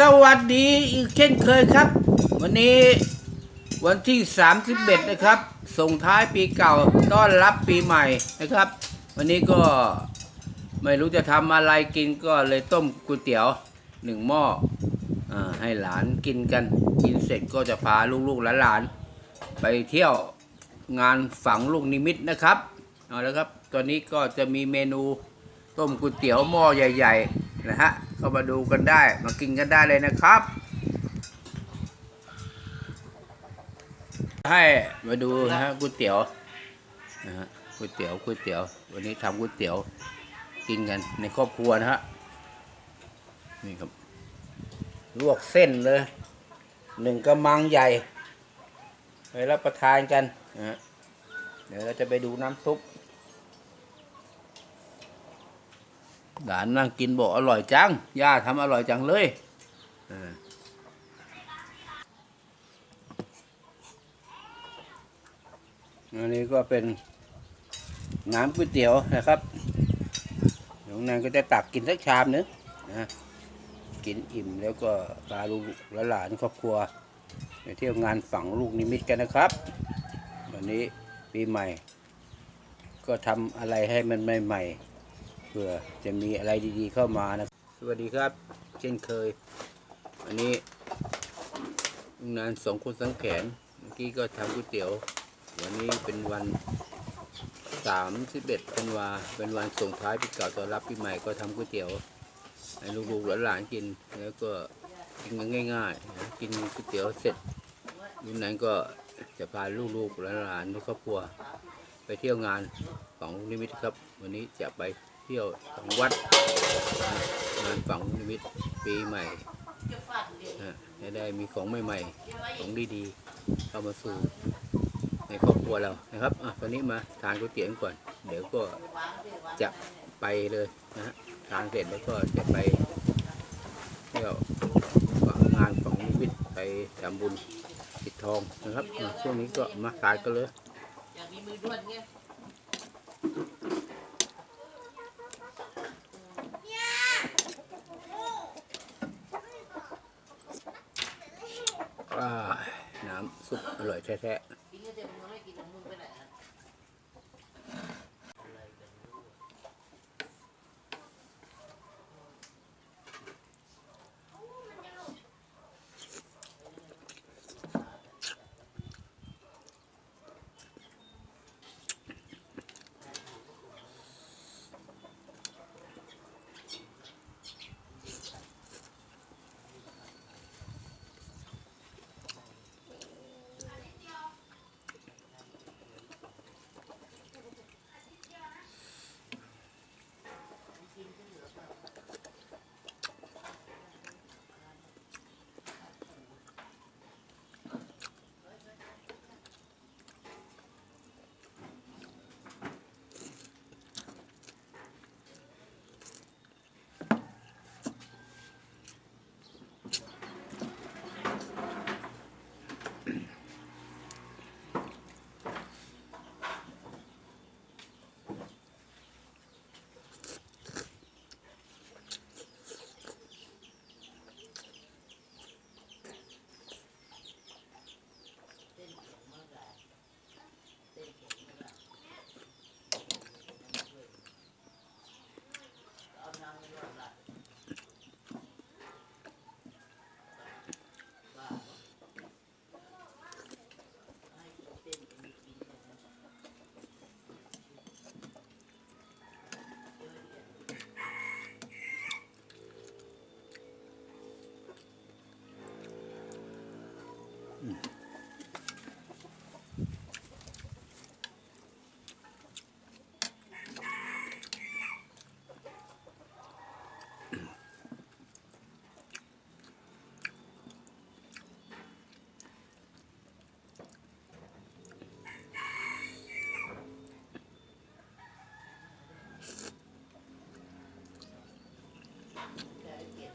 สวัสดีอีกเช่นเคยครับ วันนี้วันที่ 31 นะครับ ส่งท้ายปีเก่าต้อนรับปีใหม่นะครับ วันนี้ก็ไม่รู้จะทำอะไรกินก็เลยต้มก๋วยเตี๋ยวหนึ่งหม้ออาให้หลานกินกัน กินเสร็จก็จะพาลูกๆหลานๆไปเที่ยวงานฝังลูกนิมิตนะครับเอาละครับ ตอนนี้ก็จะมีเมนูต้มก๋วยเตี๋ยวหม้อใหญ่ ๆ นะฮะเข้ามาดูกันได้มากินกันได้เลยนะครับ ให้มาดูนะฮะก๋วยเตี๋ยวนะฮะก๋วยเตี๋ยวก๋วยเตี๋ยว วันนี้ทำก๋วยเตี๋ยวกินกันในครอบครัวนะฮะนี่ครับลวกเส้นเลยหนึ่งกระมังใหญ่ไปรับประทานกันนะฮะเดี๋ยวเราจะไปดูน้ำซุป หลานนั่งกินบอกอร่อยจัง ย่าทำอร่อยจังเลยอันนี้ก็เป็นน้ำก๋วยเตี๋ยวนะครับน้องนางก็จะตักกินสักชามนึงนะกินอิ่มแล้วก็พาลูกและหลานครอบครัวไปเที่ยวงานฝังลูกนิมิตกันนะครับ วันนี้ปีใหม่ ก็ทำอะไรให้มันใหม่ๆ พื่อจะมีอะไรดีๆเข้ามานะสวัสดีครับ เช่นเคย วันนี้งานสองคนสังแขนเมื่อกี้ก็ทำก๋วยเตี๋ยว วันนี้เป็นวันสามสิบเอ็ดธันวาเป็นวันส่งท้ายปีเก่าต้อนรับปีใหม่ก็ทำก๋วยเตี๋ยวให้ลูกๆหลานๆกินแล้วก็กินง่ายๆนะกินก๋วยเตี๋ยวเสร็จยุนนั้นก็จะพาลูกๆหลานๆในครอบครัว ไปเที่ยวงานฝังนิมิตครับ วันนี้จะไป เที่ยวสองวัดงานฝังนิมิตปีใหม่นะจะได้มีของใหม่ๆ ของดีๆเข้ามาสู่ในครอบครัวเรานะครับอะตอนนี้มาทานก๋วยเตี๋ยวก่อน เดี๋ยวก็จะไปเลยนะฮะทานเสร็จแล้วก็จะไปเที่ยวงานฝังนิมิตไปทำบุญปิดทองนะครับ ช่วงนี้ก็มาทานกันเลยอยากมีมือด้วนไง น้ำซุปอร่อยแท้ๆ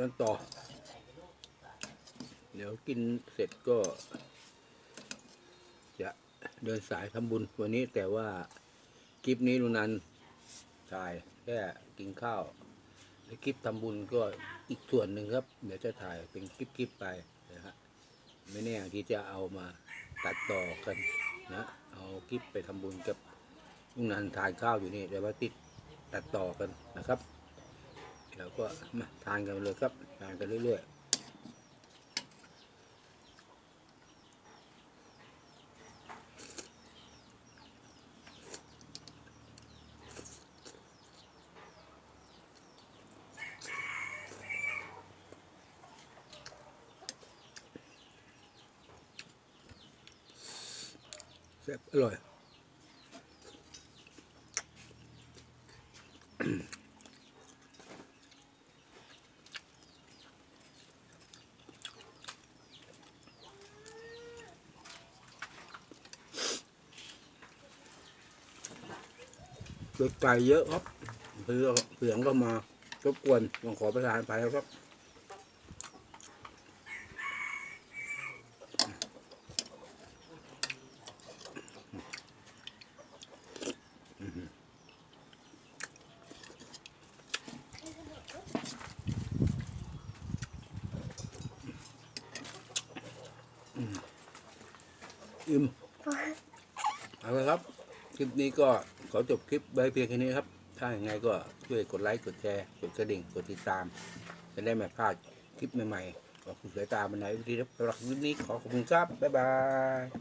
กันต่อ เดี๋ยวกินเสร็จก็ จะเดินสายทำบุญวันนี้แต่ว่าคลิปนี้ลุงนันถ่ายแค่กินข้าวและคลิปทำบุญก็อีกส่วนหนึ่งครับ เดี๋ยวจะถ่ายเป็นคลิปๆไปนะฮะไม่แน่ที่จะเอามาตัดต่อกันนะเอาคลิปไปทำบุญกับลุงนันทานข้าวอยู่นี่แต่ว่าติดตัดต่อกันนะครับ เดี๋ยวก็มาทานกันเลยครับทานกันเรื่อยๆแซ่บอร่อย เด็กไก่เยอะครับเพื่อเสียงก็มารบกวนต้องขอประทานไปแล้วครับอิ่มเอาละครับ คลิปนี้ก็ขอจบคลิปไว้เพียงแค่นี้ครับ ถ้าอย่างไรก็ช่วยกดไลค์ กดแชร์ กดกระดิ่ง กดติดตาม จะได้ไม่พลาดคลิปใหม่ๆขอบคุณสายตาบันไดวิธีครับสำหรับคลิปนี้ขอขอบคุณครับ บ๊ายบาย